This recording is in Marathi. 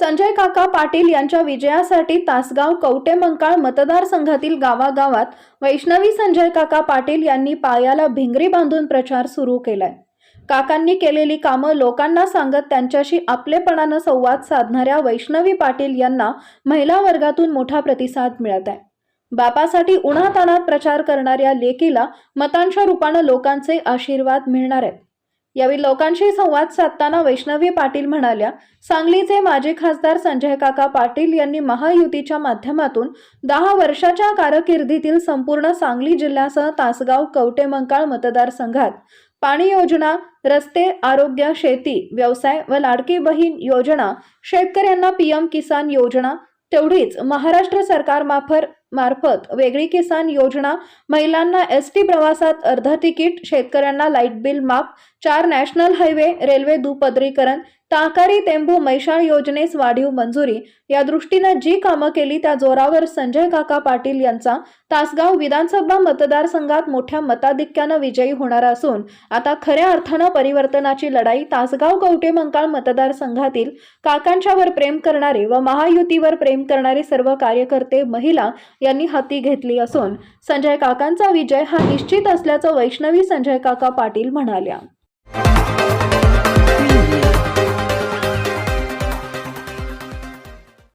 संजय काका पाटील यांच्या विजयासाठी तासगाव कवटे मंकाळ मतदारसंघातील गावागावात वैष्णवी संजय काका पाटील यांनी पायाला भिंगरी बांधून प्रचार सुरू केलाय. काकांनी केलेली कामं लोकांना सांगत त्यांच्याशी आपलेपणानं संवाद साधणाऱ्या वैष्णवी पाटील यांना महिला वर्गातून मोठा प्रतिसाद मिळत आहे. बापासाठी उन्हातानात प्रचार करणाऱ्या लेकीला मतांच्या रूपानं लोकांचे आशीर्वाद मिळणार आहेत. यावेळी लोकांशी संवाद साधताना वैष्णवी पाटील म्हणाल्या सांगलीचे माजी खासदार संजय काका पाटील यांनी महायुतीच्या माध्यमातून दहा वर्षाच्या कारकिर्दीतील संपूर्ण सांगली जिल्ह्यासह तासगाव कवटे मंकाळ मतदारसंघात पाणी योजना रस्ते आरोग्य शेती व्यवसाय व लाडकी बहीण योजना शेतकऱ्यांना पीएम किसान योजना तेवढीच महाराष्ट्र सरकार माफर मार्फत वेगळी किसान योजना महिलांना एस टी प्रवासात अर्ध तिकीट शेतकऱ्यांना लाइट बिल माफ चार नॅशनल हायवे रेल्वे दुपदरीकरण ताकारी तेंबू मैशाळ योजनेस वाढीव मंजुरी. या दृष्टीनं जी कामं केली त्या जोरावर संजय काका पाटील यांचा तासगाव विधानसभा मतदारसंघात मोठ्या मताधिक्यानं विजयी होणार असून आता खऱ्या अर्थानं परिवर्तनाची लढाई तासगाव कवटे मंकाळ मतदारसंघातील काकांच्यावर प्रेम करणारे व महायुतीवर प्रेम करणारे सर्व कार्यकर्ते महिला यांनी हाती घेतली असून संजय काकांचा विजय हा निश्चित असल्याचं वैष्णवी संजय काका पाटील म्हणाल्या. リン。